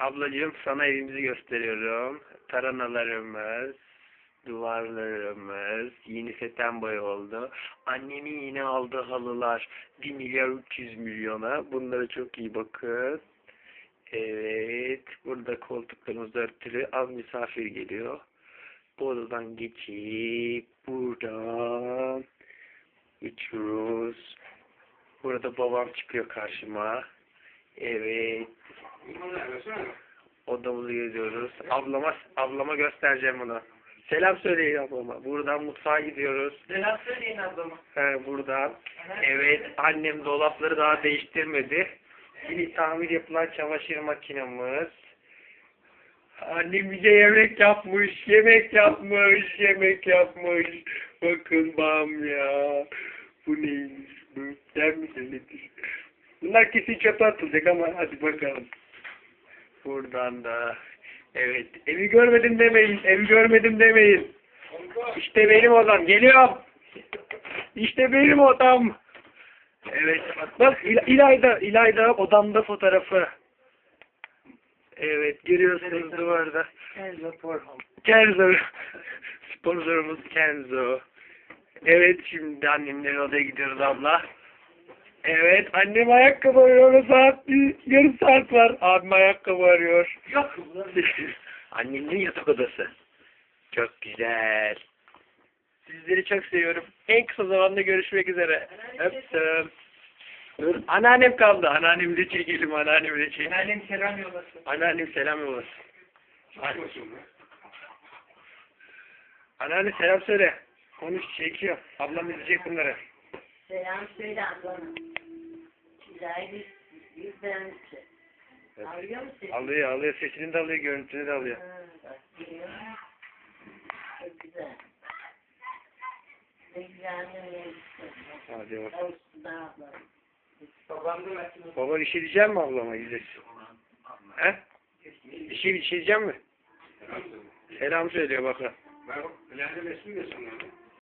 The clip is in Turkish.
Ablacığım sana evimizi gösteriyorum. Taranalarımız, duvarlarımız, yeni seten boy oldu. Annemin yine aldığı halılar 1 milyar 300 milyona. Bunlara çok iyi bakın. Evet, burada koltuklarımız örtülü. Az misafir geliyor. Bu odadan geçip buradan geçiyoruz. Burada babam çıkıyor karşıma. Evet. Odamızı geziyoruz. Ablama ablama göstereceğim bunu. Selam söyleyin ablama. Buradan mutfağa gidiyoruz. Selam söyleyin ablama. He, buradan. Evet, annem dolapları daha değiştirmedi. Yeni tamir yapılan çamaşır makinemiz. Annem bize yemek yapmış, yemek yapmış, yemek yapmış. Bakın bam ya. Bu neymiş bu? Misin nedir? Bunlar kesin çöpe atılacak ama hadi bakalım. Buradan da. Evet, evi görmedim demeyin, evi görmedim demeyin. İşte benim odam, geliyorum. İşte benim odam. Evet, bak, bak İl- İlayda, İlayda odamda fotoğrafı. Evet, görüyorsunuz duvarda. Kenzo Porham. Kenzo. Sponsorumuz Kenzo. Evet, şimdi annemlerin odaya gidiyoruz abla. Evet, annem ayakkabı arıyor. Saat bir, yarım saat var. Abim ayakkabı arıyor. Yok. Annemin yatak odası. Çok güzel. Sizleri çok seviyorum. En kısa zamanda görüşmek üzere. Öptüm. Dur, anneannem kaldı. Anneannemle çekelim, anneannemle çekelim. Annem selam yollasın. Anneannem selam yollasın. Anneanne selam söyle. Konuş, çekiyor. Ablam izleyecek bunları. Selam söyle ablana. Güzel bir yüzden Evet. Alıyor musun? Alıyor, alıyor. Sesini de alıyor, görüntünü de alıyor. Ha, bak. Çok güzel. Ne güzel annemle Hadi bak. Olsun da. Baba bir şey diyecek mi ablama izlesin? He? Bir şey, bir şey diyecek mi? Selam söylüyor bakın. Ben ileride mesul de sanıyorum.